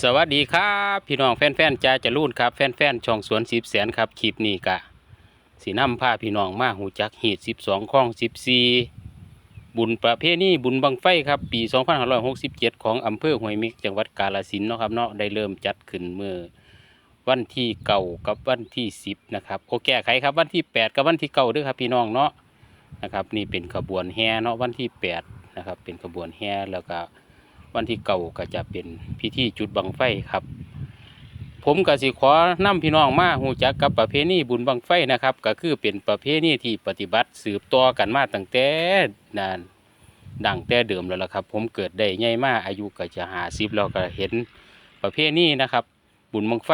สวัสดีครับพี่น้องแฟนๆจ้าจะรุ่นครับแฟนๆช่องสวนสิบแสนครับคลิปนี้กะสีน้ำผ้าพี่น้องมาหูจักหีดสิบสองข้องสิบสี่บุญประเพณีบุญบังไฟครับปีสองพันห้าร้อยหกสิบเจ็ดของอำเภอห้วยมิกจังหวัดกาฬสินธุ์เนาะครับเนาะได้เริ่มจัดขึ้นเมื่อวันที่เก่ากับวันที่สิบนะครับโอแก้ไขครับวันที่แปดกับวันที่เก้าด้วยครับพี่น้องเนาะนะครับนี่เป็นขบวนแห่เนาะวันที่แปดนะครับเป็นขบวนแห่แล้วก็ วันที่เก่าก็จะเป็นพิธีจุดบังไฟครับ ผมกสิขอนำพี่น้องมาหูจักกับประเพณีบุญบังไฟนะครับ ก็คือเป็นประเพณีที่ปฏิบัติสืบต่อกันมาตั้งแต่นานดังแต่เดิมแล้วล่ะครับ ผมเกิดได้ใหญ่มากอายุก็จะหาสิบแล้วก็เห็นประเพณีนะครับ บุญบังไฟ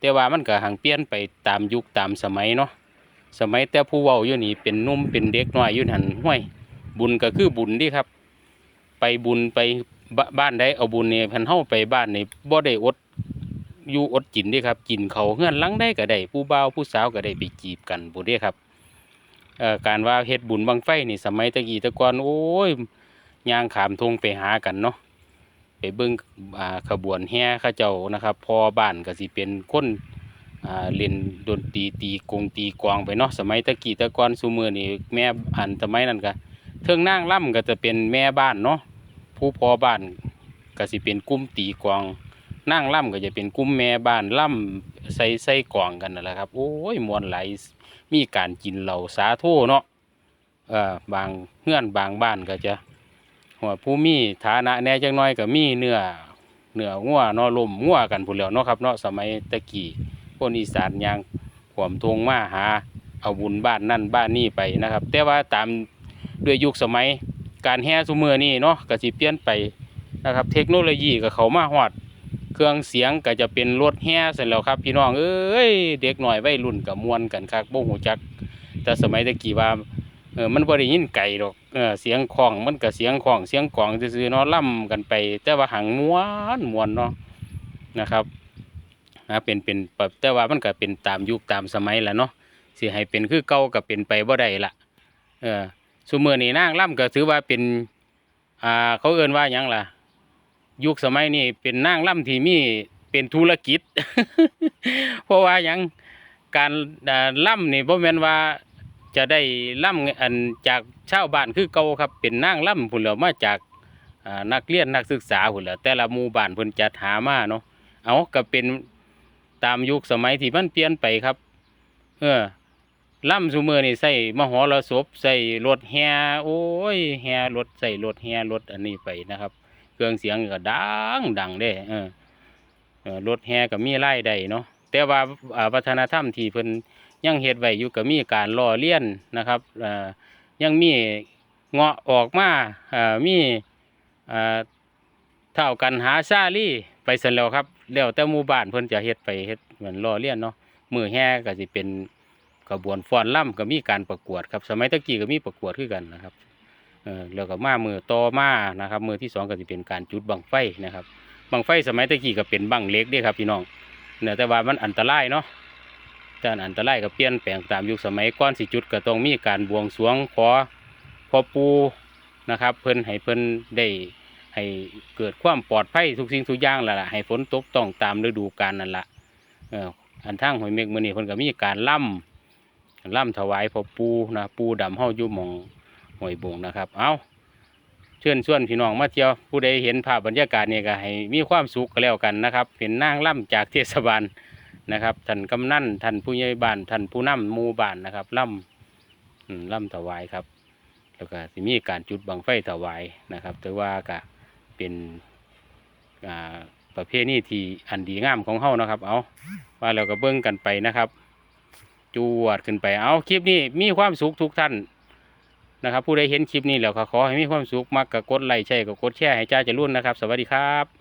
แต่ว่ามันก็ห่างเปลี่ยนไปตามยุคตามสมัยเนาะสมัยแต่ผู้เว้าอยู่นี่เป็นนุ่มเป็นเด็กน้อยอยู่หันห้วยบุญก็คือบุญดีครับ ไปบุญไป บบ้านใดเอาบุญเนี่ยพันเฮาไปบ้านนี่บ่ได้อดอยู่อดกินเด้ครับกินเขาเฮือนลังได้ก็ได้ผู้บ่าวผู้สาวก็ได้ไปจีบกันบ่เด้ครับเอ่อการว่าเฮ็ดบุญบังไฟนี่สมัยตะกี้ตะก่อนโอ้ยย่างขามทงไปหากันเนาะไปเบิ่งอ่าขบวนแห่เขาเจ้านะครับ พอบ้านก็สิเป็นคนอ่าเล่นดนตรีตีกงตีกลองไปเนาะสมัยตะกี้ตะก่อนซุมื้อนี่แม่อันสมัยนั้นก็เทิงนางล่ำก็จะเป็นแม่บ้านเนาะ ผู้พอบ้านก็สิเป็นกลุ่มตีกลองนางล่ำก็จะเป็นกลุ่มแม่บ้านล่ำใส่ใส่กลองกันนั่นแหละครับ โอ้ยมวนไหลายมีการกินเหล้าสาโทเนาะเออบางเฮือนบางบ้านก็จะหัวผู้มีฐานะแน่จังน้อยก็มีเนื้อเนื้องัวเนาะลมงัวกันผู้นแหล้วเนาะครับเนาะสมัยตะกี้คนอีสานยางขวมทงมาหาเอาบุญบ้านนั่นบ้านนี่ไปนะครับ แต่ว่าตามด้วยยุคสมัย การแห่ซุมือนี่เนาะก็สิเปลี่ยนไปนะครับ เทคโนโลยีก็เขามาฮอด เครื่องเสียงก็จะเป็นรถแห่เสร็จแล้วครับ พี่น้องเอ้ยเด็กหน่อยวัยรุ่นกับมวนกันคักบ่ฮู้จัก แต่สมัยตะกี้ว่าเออมันบ่ได้ยินไกลดอกเออเสียงของมันก็เสียงของเสียงกลองซื่อๆเนาะล่ำกันไป แต่ว่าหังม่วนม่วนเนาะนะครับนะเป็นเป็นแบบแต่ว่ามันก็เป็นตามยุคตามสมัยแหละเนาะสิให้เป็นคือเก่าก็เป็นไปบ่ได้ละเออ สมือนี่นางล่ำก็ถือว่าเป็นอ่าเขาเอ่นว่าหยังล่ะ ยุคสมัยนี้เป็นนางล่ำที่มีเป็นธุรกิจ เพราะว่าหยังการอ่าล่ำนี่บ่แม่นว่าจะได้ล่ำอันจากชาวบ้านคือเก่าครับเป็นนางล่ำพุ่นแหล้วมาจากอ่านักเรียนนักศึกษาพุ่นแหล้วแต่ละหมู่บ้านเพิ่นจัดหามาเนาะเอาก็เป็นตามยุคสมัยที่มันเปลี่ยนไปครับ เออ ล่ำซุมือนี่ใส่มหรสพใส่รถแฮโอ้ยแฮรถใส่รถแฮรถอันนี้ไปนะครับ เครื่องเสียงก็ดังดังเด้เออเออรถแฮก็มีรายได้เนาะแต่ว่าอ่าวัฒนธรรมที่เพิ่นยังเฮ็ดไว้อยู่ก็มีการล่อเลี้ยนนะครับอ่ายังมีเงาะออกมาอ่ามีอ่าเท่ากันหาซาลี่ไปเสร็จแล้วครับแล้วแต่หมู่บ้านเพิ่นจะเฮ็ดไปเฮ็ดเหมือนล่อเลี้ยนเนาะมือแฮก็สิเป็น กระบวนฟ้อนล่ำก็มีการประกวดครับ สมัยตะกี้ก็มีประกวดคือกันนะครับเออแล้วก็มามือต่อมานะครับ มือที่สองก็จะเป็นการจุดบังไฟนะครับบังไฟสมัยตะกี้ก็เป็นบังเล็กเด้ครับพี่น้องเนี่ยแต่ว่ามันอันตรายเนาะแต่อันตรายก็เปลี่ยนแปลงตามยุคสมัยก่อนสิจุดก็ต้องมีการบวงสรวงขอขอปูนะครับ เพิ่นให้เพิ่นได้ให้เกิดความปลอดภัยทุกสิ่งทุกอย่างแล้วล่ะให้ฝนตกต้องตามฤดูกาลนั่นละเอออันทางหอยเมฆมือนี้เพิ่นก็มีการล่ำ ล่ำถวายพ่อปูนะปูดำเฮาอยู่มองห้วยบงนะครับ เอาเชิญชวนพี่น้องมาเที่ยวผู้ใดเห็นภาพบรรยากาศนี่ก็ให้มีความสุขก็แล้วกันนะครับเป็นนางล่ำจากเทศบาลนะครับท่านกำนันท่านผู้ใหญ่บ้านท่านผู้นำหมู่บ้านนะครับล่ำล่ำถวายครับ แล้วก็สิมีการจุดบังไฟถวายนะครับแต่ว่าก็เป็นประเพณีที่อันดีงามของเฮานะครับ เอาว่าแล้วก็เบิ่งกันไปนะครับ จวดขึ้นไปเอาคลิปนี้มีความสุขทุกท่านนะครับ ผู้ใดเห็นคลิปนี้แล้วขอให้มีความสุขมากกับกดไลค์แช่กับกดแชร์ให้จ้าจะรุ่นนะครับ สวัสดีครับ